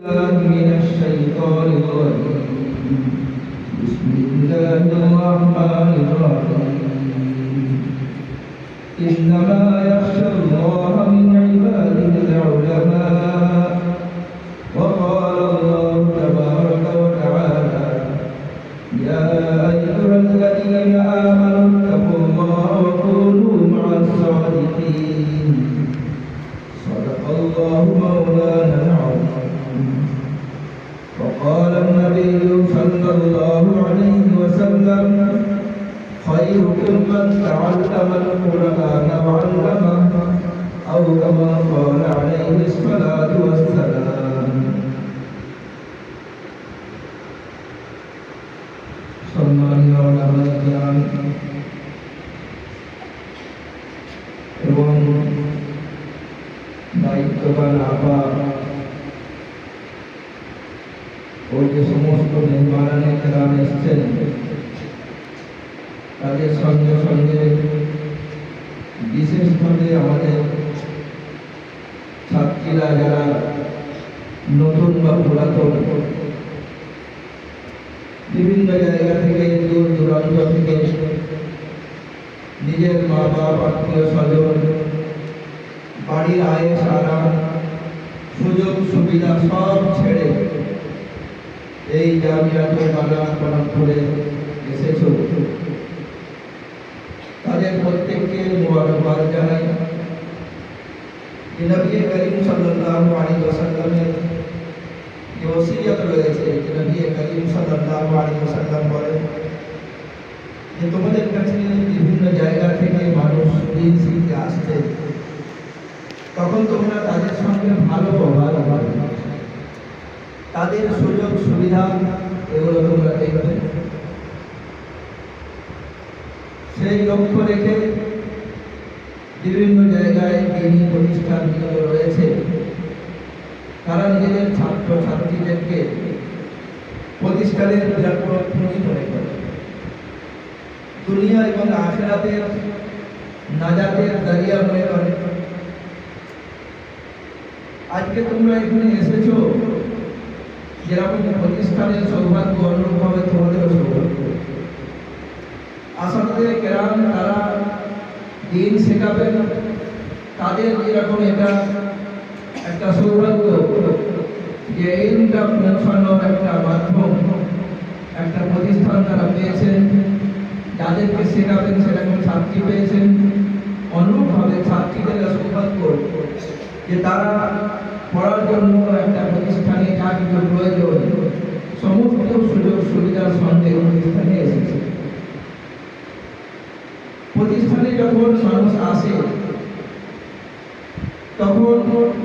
من الشيطان الرجيم. بسم الله الرحمن الرحيم. إنما يخشى الله من عباده العلماء. وقال الله تبارك وتعالى يا أيها الذين آمنوا اتقوا الله وكونوا مع الصادقين. صدق الله مولانا وقال النبي صلى الله عليه وسلم خيركم من تعلم القرآن وعلمه أو كما قال عليه الصلاة والسلام সম্মানীয় রামাজ্ঞান এবং দায়িত্ববান আপা ও যে সমস্ত মেহমানানে কেরাম এসছেন তাদের সঙ্গে সঙ্গে বিশেষভাবে আমাদের ছাত্রীরা যারা নতুন বা পুরাতন, বিভিন্ন জায়গা থেকে, দূর দূরান্ত থেকে নিজের মা বাপ আত্মীয় স্বজন, বাড়ির আয়ে সারা সুযোগ সুবিধা সব ছেড়ে এই জামিয়াতে বানা করে এসেছ তাদের প্রত্যেককে মোবারকবাদ জানাই যে নবী করিম সাল্লাল্লাহু আলাইহি ওয়াসাল্লামের যে ওসিয়ত রয়েছে যে নবী করিম সাল্লাল্লাহু আলাইহি ওয়াসাল্লাম বলেন যে তোমাদের কাছে বিভিন্ন জায়গা থেকে মানুষ দিন শিখতে আসছে তখন তোমরা তাদের সঙ্গে ভালো ব্যবহার করবে তাদের সুযোগ সুবিধা এগুলো তোমরা দেখবে। সেই লক্ষ্য রেখে বিভিন্ন জায়গায় দিনী প্রতিষ্ঠানগুলো রয়েছে। তারা নিজেদের ছাত্র ছাত্রীদেরকে প্রতিষ্ঠানের বিরাট বড় পুঁজি মনে করে। দুনিয়া এবং আখেরাতের নাজাতের দাঁড়িয়া মনে করে আজকে তোমরা এখানে এসেছ যেরকম প্রতিষ্ঠানের সৌভাগ্য অনুরূপভাবে তোমাদেরও সৌভাগ্য। আসাদে কেরাম তারা দিন শেখাবেন, তাদের যেরকম এটা একটা সৌভাগ্য, যে এইটা পৌঁছানোর একটা মাধ্যম, একটা প্রতিষ্ঠান তারা পেয়েছেন, যাদেরকে শেখাবেন সেরকম ছাত্রী পেয়েছেন, অনুরূপভাবে ছাত্রীদের সৌভাগ্য যে তারা পড়ার জন্য একটা প্রতিষ্ঠানে যা কিছু প্রয়োজন সমস্ত সুযোগ সুবিধার সঙ্গে প্রতিষ্ঠানে এসেছে প্রতিষ্ঠানে যখন মানুষ আসে তখন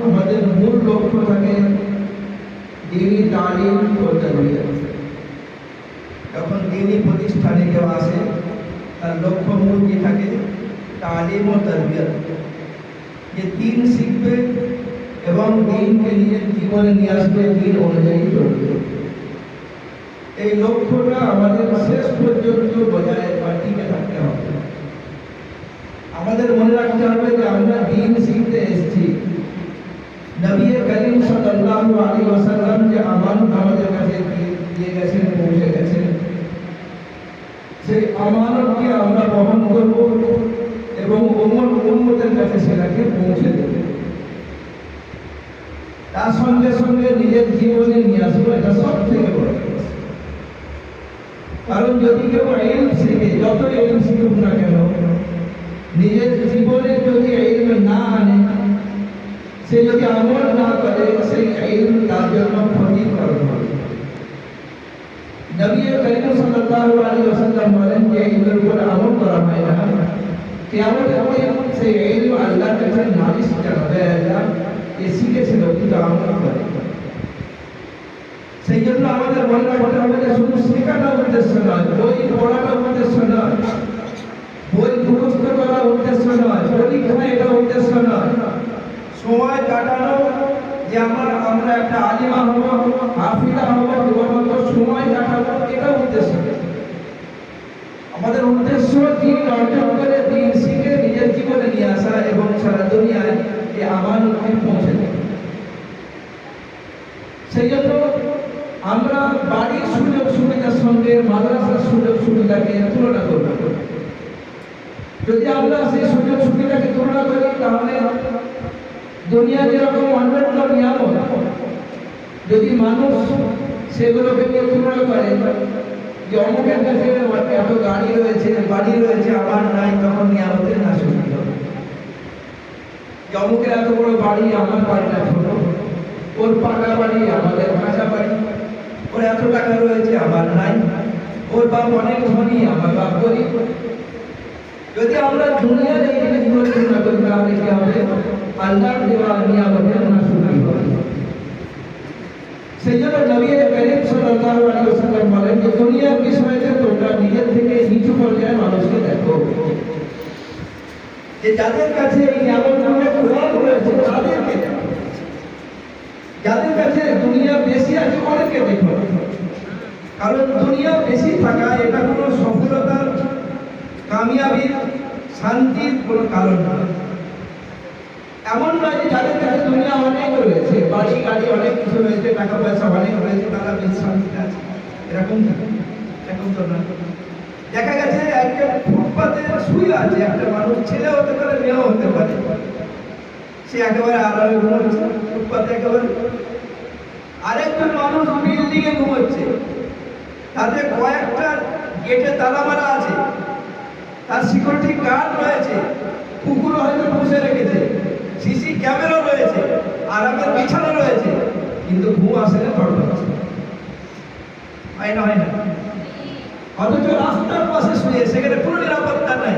আমাদের মূল লক্ষ্য থাকে দিনী তালিম করতে হবে যখন দিনী প্রতিষ্ঠানে কেউ আসে তার লক্ষ্য মূল কি থাকে তালিম ও তরবিয়ত যে দিন শিখবে এবং দিনকে নিজের জীবনে নিয়ে আসবে দিন অনুযায়ী চলবে এই লক্ষ্যটা আমাদের শেষ পর্যন্ত বজায় বা টিকে থাকতে হবে আমাদের মনে রাখতে হবে যে আমরা দিন শিখতে এসেছি নবী করিম সাল্লাল্লাহু আলাইহি ওয়াসাল্লাম যে আমানত আমাদের কাছে দিয়ে- দিয়ে গেছেন পৌঁছে গেছেন সেই আমানতকে আমরা বহন করব এবং উম্মত উম্মতের কাছে সেটাকে পৌঁছে দেব তার সঙ্গে সঙ্গে নিজের জীবনে নিয়ে আসব, এটা সব থেকে বড় কাজ। কারণ যদি কেউ এলম শিখে যত এলম শিখুক না কেন, নিজের জীবনে যদি এলম না আনে, সে যদি আমল না করে, সেই এলম তার জন্য ক্ষতিকর হবে। নবী করিম সাল্লাল্লাহু আলাইহি ওয়াসাল্লাম বলেন যে, এলমের উপর আমল করা হয় না। কিয়ামতের দিন সেই এলম আল্লাহর কাছে নালিশ জানাবে আল্লাহ এ শিখেছিল কিন্তু আমল করে সেই জন্য আমাদের মনে শুধু শেখাটা উদ্দেশ্য নয়, বই পড়াটা উদ্দেশ্য নয়। বই মুখস্থ করা উদ্দেশ্য নয়, পরীক্ষা এটা উদ্দেশ্য নয়। সময় কাটানো, যে আমার, আমরা একটা আলিমা হব, হাফিজা হব, কেবলমাত্র সময় কাটাবো, এটা উদ্দেশ্য আমাদের উদ্দেশ্য দিন অর্জন করে দিন শিখে নিজের জীবনে নিয়ে আসা এবং সারা দুনিয়ায় এই আমানতকে পৌঁছে সেই জন্য আমরা বাড়ির সুযোগ সুবিধার সঙ্গে মাদ্রাসার সুযোগ সুবিধাকে তুলনা করব। যদি আমরা সেই সুযোগ সুবিধাকে তুলনা করি, তাহলে দুনিয়া যেরকম অন্যান্য নিয়ামক যদি মানুষ সেগুলোকে নিয়ে তুলনা করে এত গাড়ি রয়েছে, বাড়ি রয়েছে আমার নাই, তখন নিয়ামতের না শুনতে অমুকের এত বড় বাড়ি, আমার বাড়িটা ছোট, ওর পাকা বাড়ি, আমাদের কাঁচা বাড়ি। ওর এত টাকা রয়েছে আমার নাই। ওর বাপ অনেক ধনী, আমার বাপ গরিব। যদি আমরা দুনিয়ার এই জিনিসগুলো চিন্তা করি, তাহলে কি হবে? আল্লাহর দেওয়া নিয়ামতের না শুনতে সেই জন্য নবী করিম সাল্লাল্লাহু আলাইহি ওয়াসাল্লাম বলেন যে দুনিয়ার বিষয়তে তোমরা নিজের থেকে নিচু পর্যায়ে মানুষকে দেখো যে যাদের কাছে এই প্রয়োগ রয়েছে তাদেরকে যাদের কাছে দুনিয়া বেশি আছে অনেকে দেখো। কারণ দুনিয়া বেশি থাকা, এটা কোনো সফলতার কামিয়াবির শান্তির কোনো কারণ নয় এমন নয় যে যাদের কাছে দুনিয়া অনেক রয়েছে, বাড়ি, গাড়ি অনেক কিছু রয়েছে টাকা পয়সা অনেক রয়েছে, তারা বেশ শান্তিতে আছে। এরকম না। এরকম তো না। দেখা গেছে একটা ফুটপাতে শুয়ে আছে একটা মানুষ ছেলে হতে পারে, মেয়েও হতে পারে। সে একেবারে আরামে ঘুমাচ্ছে, ফুটপাতে একেবারে। আরেকজন মানুষ বিল্ডিং এ ঘুমাচ্ছে। তাতে কয়েকটা গেটে তালা মারা আছে। তার সিকিউরিটি গার্ড রয়েছে। কুকুর হয়তো বসে রেখেছে। সিসি ক্যামেরা রয়েছে। আরামের বিছানা রয়েছে। কিন্তু ঘুম আসে না ধর হয় না হয় না। অথচ রাস্তার পাশে শুয়ে, সেখানে কোনো নিরাপত্তা নাই।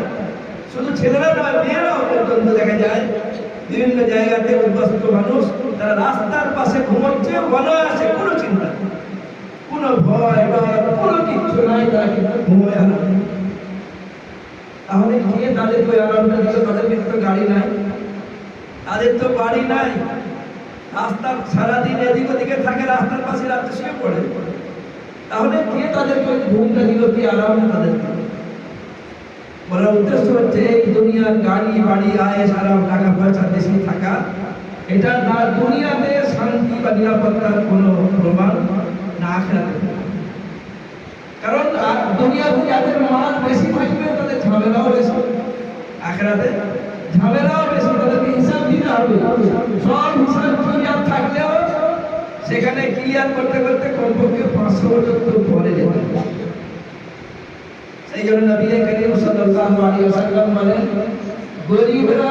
শুধু ছেলেরা নয়, মেয়েরাও পর্যন্ত দেখা যায়। বিভিন্ন জায়গাতে উদ্বাস্ত মানুষ, তারা রাস্তার পাশে ঘুমোচ্ছে, অনায়াসে কোনো চিন্তা কোনো ভয় বা কোনো কিচ্ছু নাই, তারা কিন্তু ঘুমোয় আরাম তাহলে কে তাদের ওই আরামটা দিল তাদের কাছে তো গাড়ি নাই। তাদের তো বাড়ি নাই। রাস্তার সারাদিন এদিক ওদিকে থাকে, রাস্তার পাশে রাত্রে শুয়ে পড়ে। তাহলে কে তাদেরকে ঘুমটা দিল, কি আরাম তাদেরকে? বলার উদ্দেশ্য হচ্ছে এই দুনিয়ার গাড়ি, বাড়ি আয়েস আরাম, টাকা পয়সা বেশি থাকা, এটা না দুনিয়াতে শান্তি বা নিরাপত্তার কোনো প্রমাণ, না আখেরাতে। কারণ দুনিয়াতে যাদের মাল বেশি থাকবে, তাদের ঝামেলাও বেশি। আখেরাতে ঝামেলাও বেশি, তাদেরকে হিসাব দিতে হবে। সব সেখানে ক্লিয়ার করতে করতে কমপক্ষে পাঁচশো বছর তো পরে যেতে সেই জন্য নবী করিম সাল্লাল্লাহু আলাইহি ওয়াসাল্লাম বলেন, গরিবরা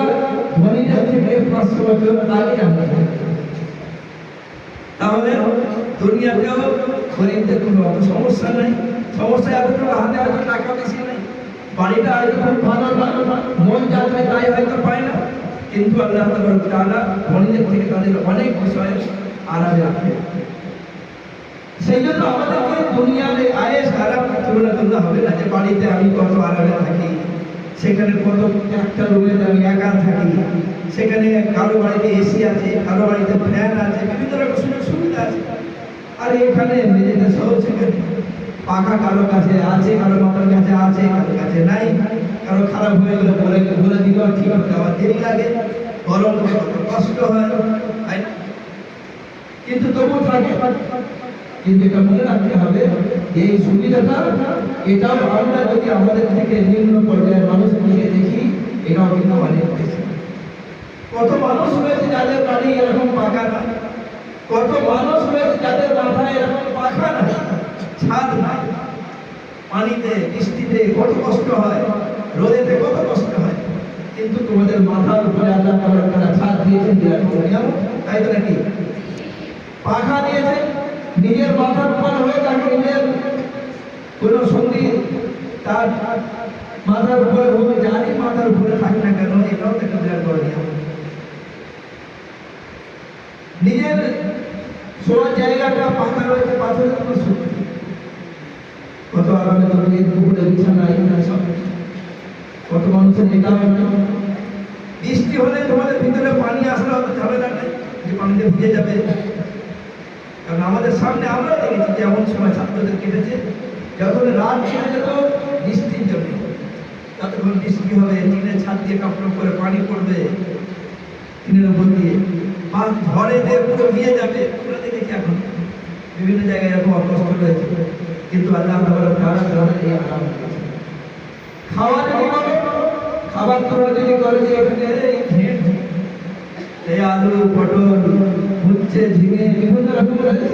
ধনীদের থেকে পাঁচশো বছর আগে আমরা তাহলে দুনিয়াতেও গরিবদের কোনো সমস্যা নাই। সমস্যা এতটুকু হাতে হয়তো টাকা বেশি নাই। বাড়িটা হয়তো খুব না, মন যা তাই হয়তো পায় না। কিন্তু আল্লাহ তাআলা ধনীদের থেকে তাদের অনেক বিষয়ে আড়ালে রাখে। সেই জন্য আমাদেরকে দুনিয়াতে আয়েস আরাম তুলনা করলে হবে না যে বাড়িতে আমি কত আরামে থাকি, সেখানে কত একটা রুমে আমি একা থাকি, সেখানে কারও বাড়িতে এসি আছে, কারও বাড়িতে ফ্যান আছে, বিভিন্ন রকম সুযোগ সুবিধা আছে। আর এখানে মেঝেতে সব সেখানে পাখা কারও কাছে আছে, কারও মাতার কাছে আছে, কারও কাছে নাই, কারও খারাপ হয়ে গেলে বলে বলে দিল, ঠিক আছে আবার দেরি লাগে, গরম কষ্ট হয়, তাই না? কিন্তু তবু থাকে কিন্তু এটা মনে রাখতে হবে, এই সুবিধাটা, এটাও আমরা যদি আমাদের থেকে নিম্ন পর্যায়ের মানুষগুলিকে দেখি, এটাও কিন্তু অনেক বেশি। কত মানুষ রয়েছে যাদের বাড়ি এরকম পাকা না? কত মানুষ রয়েছে যাদের মাথায় এরকম পাখা না? ছাদ নাই পানিতে, বৃষ্টিতে কত কষ্ট হয়, রোদেতে কত কষ্ট হয়। কিন্তু তোমাদের মাথার উপরে আল্লাহ তাআলা ছাদ দিয়েছেন, বিরাট তাই তো নাকি? পাখা দিয়েছে, নিজের মাথার উপর হয়ে থাকে নিজের কোনো সঙ্গী তার মাথার উপরে হবে, যারই মাথার উপরে থাকে না কেন, এটাও তো একটা বিরাট বড় নিয়ম। নিজের শোয়ার জায়গাটা পাকা রয়েছে, পাথরের উপর শুয়ে কত আরামে তুমি দুপুরে বিছানা এখানে সব। কত মানুষের এটা বৃষ্টি হলে তোমাদের ভিতরে পানি আসলে অত ঝামেলা নেই, যে পানিতে ভিজে যাবে। কারণ আমাদের সামনে আমরা দেখেছি যে এমন সময় ছাত্রদের কেটেছে যখন রাত ছেড়ে যেত বৃষ্টির জন্য। ততক্ষণ বৃষ্টি হবে, টিনের ছাদ দিয়ে কাপড় করে পানি পড়বে, টিনের উপর দিয়ে। বা ঘরে দিয়ে পুরো ভিজে যাবে পুরো দেখেছি এখন? বিভিন্ন জায়গায় এরকম অকষ্ট রয়েছে। কিন্তু আল্লাহ এই আরাম। খাওয়া খাবার তোমরা যদি করো যে এখানে এই আলু, পটল উচ্ছে ঝিঙে বিভিন্ন রকমের